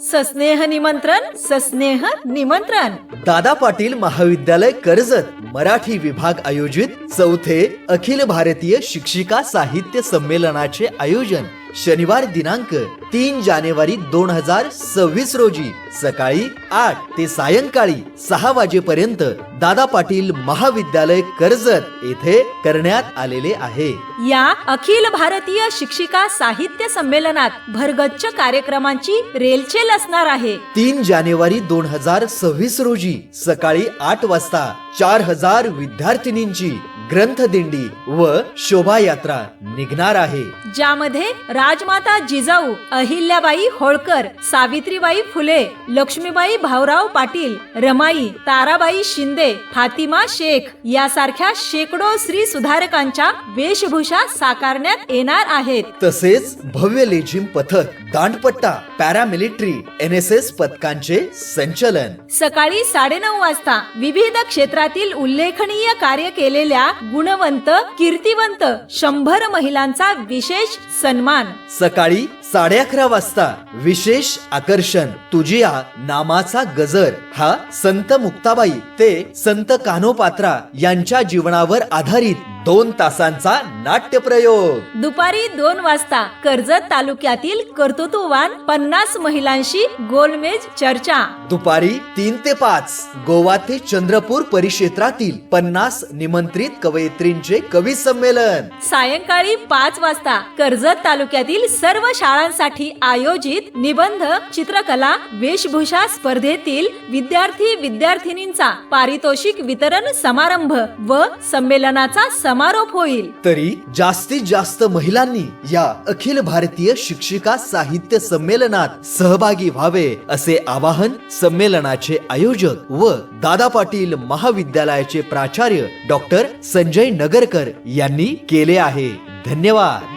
सस्नेह निमंत्रण सस्नेह निमंत्रण. दादा पाटील महाविद्यालय कर्जत मराठी विभाग आयोजित चौथे अखिल भारतीय शिक्षिका साहित्य संमेलनाचे आयोजन शनिवार दिनांक तीन जानेवारी दोन हजार सव्वीस रोजी सकाळी आठ ते सायंकाळी सहा वाजेपर्यंत दादा पाटील महाविद्यालय कर्जत येथे करण्यात आलेले आहे. या अखिल भारतीय शिक्षिका साहित्य संमेलनात भरगच्च कार्यक्रमांची रेलचेल असणार आहे. तीन जानेवारी दोन हजार सव्वीस रोजी सकाळी आठ वाजता चार हजार विद्यार्थिनींची ग्रंथदिंडी व शोभायात्रा निघणार आहे. ज्यामध्ये राजमाता जिजाऊ अहिल्याबाई होळकर सावित्रीबाई फुले लक्ष्मीबाई भाऊराव पाटील रमाई ताराबाई शिंदे फातिमा शेख यासारख्या शेकडो स्त्री सुधारकांच्या वेशभूषा साकारण्यात येणार आहेत. तसेच भव्य लेझिम पथक दांडपट्टा पॅरामिलिटरी एन एस एस पथकांचे संचलन. सकाळी साडेनऊ वाजता विविध क्षेत्रातील उल्लेखनीय कार्य केलेल्या गुणवंत कीर्तिवंत शंभर महिलांचा विशेष सन्मान. सकाळी साडे अकरा वाजता विशेष आकर्षण. तुझिया नामाचा गजर. हा संत मुक्ताबाई ते संत कान्होपात्रा यांच्या जीवनावर आधारित दोन तासांचा नाट्य प्रयोग दुपारी दोन वाजता कर्जत तालुक्यातील कर्तृत्ववान पन्नास महिलांशी गोलमेज चर्चा. दुपारी तीन ते पाच गोवा ते चंद्रपूर परिक्षेत्रातील पन्नास निमंत्रित कवयित्रींचे कवी संमेलन. सायंकाळी पाच वाजता कर्जत तालुक्यातील सर्व शाळांसाठी आयोजित निबंध चित्रकला वेशभूषा स्पर्धेतील विद्यार्थी विद्यार्थिनींचा पारितोषिक वितरण समारंभ व संमेलनाचा समारोप होईल. तरी जास्तीत जास्त महिलांनी या अखिल भारतीय शिक्षिका साहित्य संमेलनात सहभागी व्हावे असे आवाहन संमेलनाचे आयोजक व दादा पाटील महाविद्यालयाचे प्राचार्य डॉक्टर संजय नगरकर यांनी केले आहे. धन्यवाद.